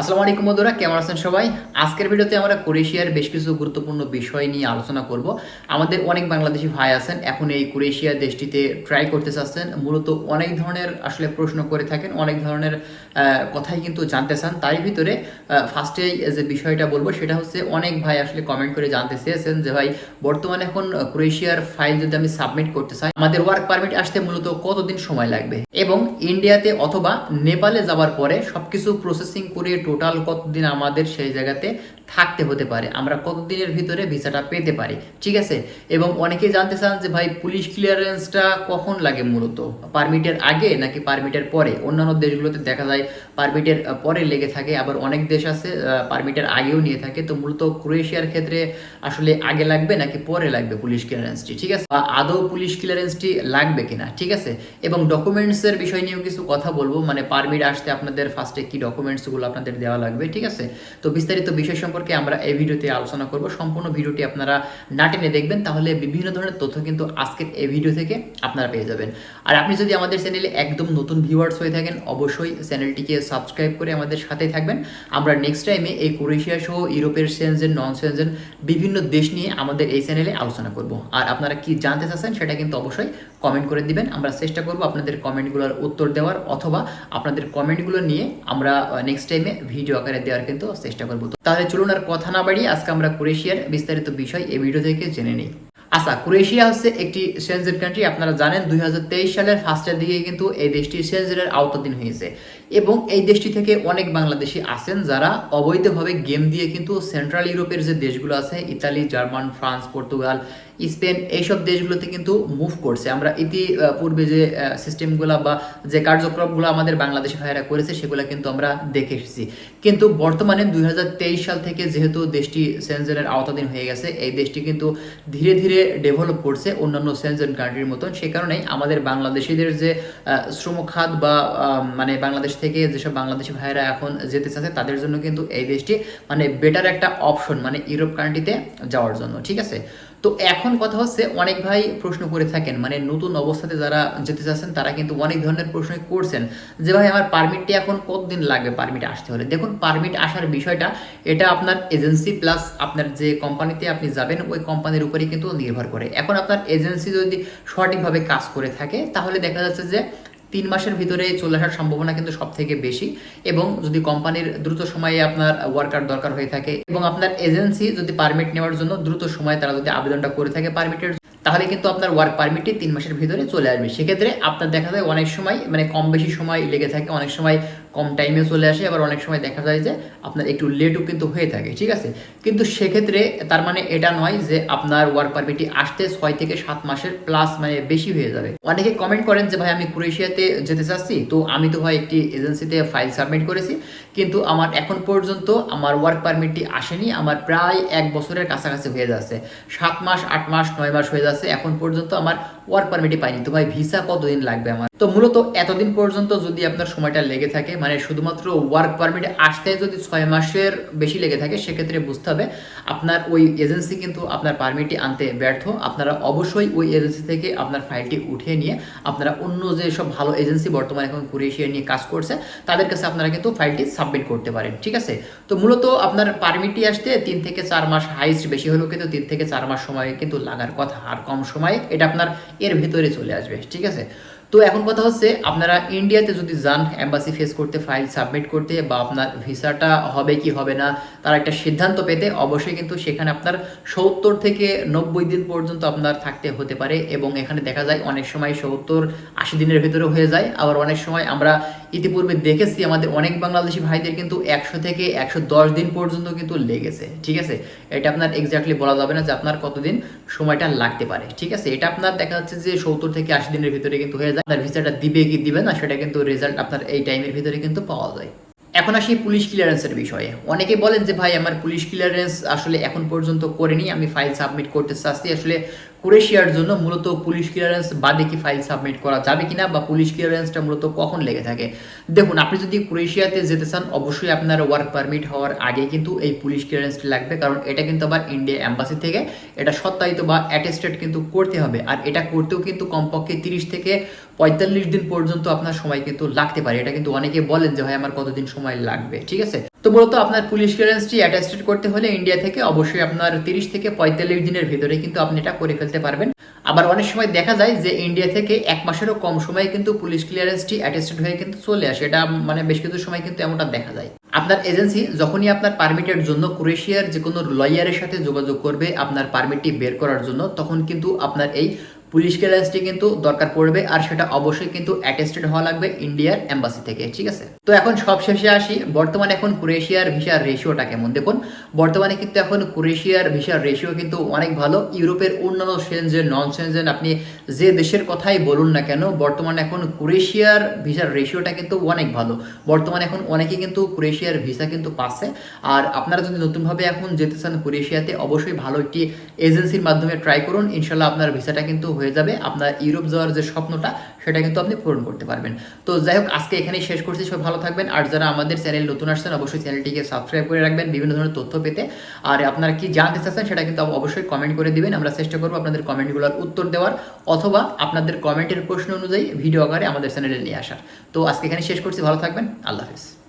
আসসালামু আলাইকুম বন্ধুরা, কেমন আছেন সবাই? আজকের ভিডিওতে আমরা ক্রোয়েশিয়ার বেশ কিছু গুরুত্বপূর্ণ বিষয় নিয়ে আলোচনা করব। আমাদের অনেক বাংলাদেশি ভাই আছেন, এখন এই ক্রোয়েশিয়া দেশটিতে ট্রাই করতে চাচ্ছেন। মূলত অনেক ধরনের আসলে প্রশ্ন করে থাকেন, অনেক ধরনের কথাই কিন্তু জানতে চান। তারই ভিতরে ফার্স্টে যে বিষয়টা বলব, সেটা হচ্ছে অনেক ভাই আসলে কমেন্ট করে জানতে চেয়েছেন যে, ভাই, বর্তমানে এখন ক্রোয়েশিয়ার ফাইল যদি আমি সাবমিট করতে চাই, আমাদের ওয়ার্ক পারমিট আসতে মূলত কতদিন সময় লাগবে? এবং ইন্ডিয়াতে অথবা নেপালে যাওয়ার পরে সবকিছু প্রসেসিং করে টোটাল কতদিন আমাদের সেই জায়গাতে থাকতে হতে পারে। আমরা কতদিনের ভিতরে ভিসাটা পেতে পারি? ঠিক আছে? এবং অনেকেই জানতে চান যে, ভাই, পুলিশ ক্লিয়ারেন্সটা কখন লাগে মূলত? পারমিটের আগে নাকি পারমিটের পরে? অন্যান্য দেশগুলোতে দেখা যায় পারমিটের পরে লেগে থাকে। আবার অনেক দেশ আছে পারমিটের আগেও নিয়ে থাকে। তো মূলত ক্রোয়েশিয়ার ক্ষেত্রে আসলে আগে লাগবে নাকি পরে লাগবে পুলিশ ক্লিয়ারেন্সটি ঠিক আছে? বা আদৌ পুলিশ ক্লিয়ারেন্সটি লাগবে কিনা? ঠিক আছে? এবং ডকুমেন্টসের বিষয় নিয়েও কিছু কথা বলব। মানে পারমিট আসতে আপনাদের ফার্স্টে কি ডকুমেন্টসগুলো আপনাদের দেওয়া লাগবে? ঠিক আছে? তো বিস্তারিত বিষয় সম্পর্কে আমরা এই ভিডিওতে আলোচনা করব। সম্পূর্ণ ভিডিওটি আপনারা না টেনে দেখবেন, তাহলে বিভিন্ন ধরনের তথ্য কিন্তু আজকের এই ভিডিও থেকে আপনারা পেয়ে যাবেন। আর আপনি যদি আমাদের চ্যানেলে একদম নতুন ভিউয়ার্স হয়ে থাকেন, অবশ্যই চ্যানেলটিকে সাবস্ক্রাইব করে আমাদের সাথেই থাকবেন। আমরা নেক্সট টাইমে এই ক্রোয়েশিয়া সহ ইউরোপের সেনজেন নন সেনজেন বিভিন্ন দেশ নিয়ে আমাদের এই চ্যানেলে আলোচনা করব। আর আপনারা কি জানতে চাচ্ছেন সেটা কিন্তু অবশ্যই কমেন্ট করে দিবেন। আমরা চেষ্টা করব আপনাদের কমেন্টগুলোর উত্তর দেওয়ার, অথবা আপনাদের কমেন্টগুলো নিয়ে আমরা নেক্সট টাইমে ভিডিও আকারে দেওয়ার কিন্তু চেষ্টা করব। তাহলে চলুন আর কথা না বাড়িয়ে আজকে আমরা ক্রোয়েশিয়ার বিস্তারিত বিষয় এই ভিডিও থেকে জেনে নিই। আচ্ছা ক্রোয়েশিয়া হচ্ছে একটি সেনজেন কান্ট্রি আপনারা জানেন, দুই হাজার তেইশ সালের ফার্স্টের দিকে কিন্তু এই দেশটি সেনজেনের আওতাধীন হয়েছে। এবং এই দেশটি থেকে অনেক বাংলাদেশি আছেন যারা অবৈধভাবে গেম দিয়ে কিন্তু সেন্ট্রাল ইউরোপের যে দেশগুলো আছে, Italy, German, France, Portugal, Spain, এইসব দেশগুলোতে কিন্তু মুভ করছে। আমরা ইতি পূর্বে যে সিস্টেমগুলো বা যে কার্যক্রমগুলো আমাদের বাংলাদেশি ভাইয়েরা করেছে, সেগুলো কিন্তু আমরা দেখে এসেছি। কিন্তু বর্তমানে দুই হাজার তেইশ সাল থেকে যেহেতু দেশটি সেনজেনের আওতাধীন হয়ে গেছে, এই দেশটি কিন্তু ধীরে ধীরে ডেভেলপ করছে অন্যান্য সেনজেন কান্ট্রির মতন। সে কারণেই আমাদের বাংলাদেশিদের যে শ্রম খাত বা মানে বাংলাদেশ থেকে যেসব বাংলাদেশি ভাইয়েরা এখন যেতে চাচ্ছে, তাদের জন্য কিন্তু এই দেশটি মানে বেটার একটা অপশন মানে ইউরোপ কান্ট্রিতে যাওয়ার জন্য, ঠিক আছে? তো এখন কথা হচ্ছে, অনেক ভাই প্রশ্ন করে থাকেন মানে নতুন অবস্থাতে যারা যেতে চাচ্ছেন, তারা কিন্তু অনেক ধরনের প্রশ্ন করছেন যে, ভাই, আমার পারমিটটি এখন কতদিন লাগবে পারমিট আসতে হলে? দেখুন পারমিট আসার বিষয়টা, এটা আপনার এজেন্সি প্লাস আপনার যে কোম্পানিতে আপনি যাবেন, ওই কোম্পানির উপরেই কিন্তু নির্ভর করে। এখন আপনার এজেন্সি যদি সঠিকভাবে কাজ করে থাকে, তাহলে দেখা যাচ্ছে যে তিন মাসের ভিতরে চলে আসার সম্ভাবনা কিন্তু সব থেকে বেশি এবং যদি কোম্পানির দ্রুত সময়ে আপনার ওয়ার্কার দরকার হয়ে থাকে এবং আপনার এজেন্সি যদি পারমিট নেওয়ার জন্য দ্রুত সময়ে তারা যদি আবেদনটা করে থাকে পারমিটের তাহলে কিন্তু আপনার ওয়ার্ক পারমিটটি তিন মাসের ভিতরে চলে আসবে। সেক্ষেত্রে আপনার দেখা যায় অনেক সময় মানে কম বেশি সময় লেগে থাকে, অনেক সময় কম টাইমে চলে আসে, আবার অনেক সময় দেখা যায় যে আপনার একটু লেটও কিন্তু হয়ে থাকে, ঠিক আছে? কিন্তু সেক্ষেত্রে তার মানে এটা নয় যে আপনার ওয়ার্ক পারমিটটি আসতে ছয় থেকে সাত মাসের প্লাস মানে বেশি হয়ে যাবে। অনেকে কমেন্ট করেন যে, ভাই, আমি ক্রোয়েশিয়াতে যেতে চাচ্ছি। তো আমি তো ভাই একটি এজেন্সিতে ফাইল সাবমিট করেছি, কিন্তু আমার এখন পর্যন্ত আমার ওয়ার্ক পারমিটটি আসেনি, আমার প্রায় এক বছরের কাছাকাছি হয়ে যাচ্ছে। সাত মাস, আট মাস, নয় মাস হয়ে যাচ্ছে, এখন পর্যন্ত আমার ওয়ার্ক পারমিটই পাইনি। তো ভাই ভিসা কতদিন লাগবে আমার? তো মূলত এতদিন পর্যন্ত যদি আপনার সময়টা লেগে থাকে মানে শুধুমাত্র ওয়ার্ক পারমিট আসতে যদি ছয় মাসের বেশি লেগে থাকে, সেক্ষেত্রে বুঝতে হবে আপনার ওই এজেন্সি কিন্তু আপনার পারমিটটি আনতে ব্যর্থ। আপনারা অবশ্যই ওই এজেন্সি থেকে আপনার ফাইলটি উঠিয়ে নিয়ে, আপনারা অন্য যে সব ভালো এজেন্সি বর্তমানে এখন ক্রোয়েশিয়া নিয়ে কাজ করছে, তাদের কাছে আপনারা কিন্তু ফাইলটি সাবমিট করতে পারেন, ঠিক আছে? তো মূলত আপনার পারমিটটি আসতে তিন থেকে চার মাস হাইস্ট বেশি হলেও কিন্তু তিন থেকে চার মাস সময় কিন্তু লাগার কথা, আর কম সময়ে এটা আপনার এর ভিতরে চলে আসবে, ঠিক আছে? তো এখন কথা হচ্ছে, আপনারা ইন্ডিয়াতে যদি যান এম্বাসি ফেস করতে ফাইল সাবমিট করতে, বা আপনার ভিসাটা হবে কি হবে না, তার একটা সিদ্ধান্ত পেতে অবশ্যই কিন্তু সেখানে আপনার সত্তর থেকে নব্বই দিন পর্যন্ত আপনার থাকতে হতে পারে এবং এখানে দেখা যায় অনেক সময় সত্তর আশি দিনের ভিতরে হয়ে যায়। আবার অনেক সময় আমরা ইতিপূর্বে দেখেছি আমাদের অনেক বাংলাদেশি ভাইদের কিন্তু একশো থেকে একশো দশ দিন পর্যন্ত কিন্তু লেগেছে, ঠিক আছে? এটা আপনার এক্স্যাক্টলি বলা যাবে না যে আপনার কতদিন সময়টা লাগতে পারে, ঠিক আছে? এটা আপনার দেখা যাচ্ছে যে সত্তর থেকে আশি দিনের ভিতরে কিন্তু হয়ে যায়। আপনার ভিসাটা দিবে কি দিবে না, সেটা কিন্তু রেজাল্ট আপনার এই টাইমের ভিতরে কিন্তু পাওয়া যায়। এখন আসি পুলিশ ক্লিয়ারেন্সের বিষয়ে। অনেকে বলেন যে, ভাই, আমার পুলিশ ক্লিয়ারেন্স আসলে এখন পর্যন্ত করেনি, আমি ফাইল সাবমিট করতে চাচ্ছি। আসলে ক্রোয়েশিয়ার জন্য মূলত পুলিশ ক্লিয়ারেন্স বাদে কি ফাইল সাবমিট করা যাবে কিনা বা পুলিশ ক্লিয়ারেন্সটা মূলত কখন লেগে থাকে? দেখুন, আপনি যদি ক্রোয়েশিয়াতে যেতে চান, অবশ্যই আপনার ওয়ার্ক পারমিট হওয়ার আগে কিন্তু এই পুলিশ ক্লিয়ারেন্সটা লাগবে, কারণ এটা কিন্তু আবার ইন্ডিয়া অ্যাম্বাসি থেকে, এটা সত্যায়িত বা অ্যাটেস্টেড কিন্তু করতে হবে। আর এটা করতেও কিন্তু কমপক্ষে তিরিশ থেকে পঁয়তাল্লিশ দিন পর্যন্ত আপনার সময় কিন্তু লাগতে পারে। এটা কিন্তু অনেকে বলেন যে, ভাই, আমার কতদিন সময় লাগবে? ঠিক আছে? তো মূলত আপনার পুলিশ ক্লিয়ারেন্সটি অ্যাটাস্টেড করতে হলে ইন্ডিয়া থেকে অবশ্যই আপনার তিরিশ থেকে পঁয়তাল্লিশ দিনের ভিতরে কিন্তু আপনি এটা করে ফেলতে পারবেন। আবার অনেক সময় দেখা যায় যে ইন্ডিয়া থেকে এক মাসেরও কম সময়ে কিন্তু পুলিশ ক্লিয়ারেন্সটি অ্যাটেস্টেড হয়ে কিন্তু চলে আসে। এটা মানে বেশ কিছু সময় কিন্তু এমনটা দেখা যায়। আপনার এজেন্সি যখনই আপনার পারমিটের জন্য ক্রোয়েশিয়ার যে কোনো লয়ারের সাথে যোগাযোগ করবে, আপনার পারমিটটি বের করার জন্য, তখন কিন্তু আপনার এই পুলিশ ক্লিয়ারেন্সটি কিন্তু দরকার পড়বে, আর সেটা অবশ্যই কিন্তু অ্যাটেস্টেড হওয়া লাগবে ইন্ডিয়ার এম্বাসি থেকে, ঠিক আছে? তো এখন সব শেষে আসি, বর্তমানে এখন ক্রোয়েশিয়ার ভিসার রেশিওটা কেমন? দেখুন, বর্তমানে কিন্তু এখন ক্রোয়েশিয়ার ভিসার রেশিও কিন্তু অনেক ভালো। ইউরোপের অন্যান্য সেনজেন নন সেনজেন আপনি যে দেশের কথাই বলুন না কেন, বর্তমানে এখন ক্রোয়েশিয়ার ভিসার রেশিওটা কিন্তু অনেক ভালো। বর্তমানে এখন অনেকেই কিন্তু ক্রোয়েশিয়ার ভিসা কিন্তু পাচ্ছে। আর আপনারা যদি নতুনভাবে এখন যেতে চান ক্রোয়েশিয়াতে অবশ্যই ভালো একটি এজেন্সির মাধ্যমে ট্রাই করুন। ইনশাল্লাহ আপনার ভিসাটা কিন্তু হয়ে যাবে আপনার ইউরোপ যাওয়ার যে স্বপ্নটা, সেটা কিন্তু আপনি পূরণ করতে পারবেন। তো যাই হোক, আজকে এখানেই শেষ করছি সব ভালো থাকবেন। আর যারা আমাদের চ্যানেল নতুন আসছেন, অবশ্যই চ্যানেলটিকে সাবস্ক্রাইব করে রাখবেন, বিভিন্ন ধরনের তথ্য পেতে। আর আপনারা কি জানতে চাচ্ছেন, সেটা কিন্তু অবশ্যই কমেন্ট করে দিবেন। আমরা চেষ্টা করব আপনাদের কমেন্টগুলোর উত্তর দেওয়ার, অথবা আপনাদের কমেন্টের প্রশ্ন অনুযায়ী ভিডিও আকারে আমাদের চ্যানেলে নিয়ে আসার। তো আজকে এখানে শেষ করছি, ভালো থাকবেন। আল্লাহ হাফিজ।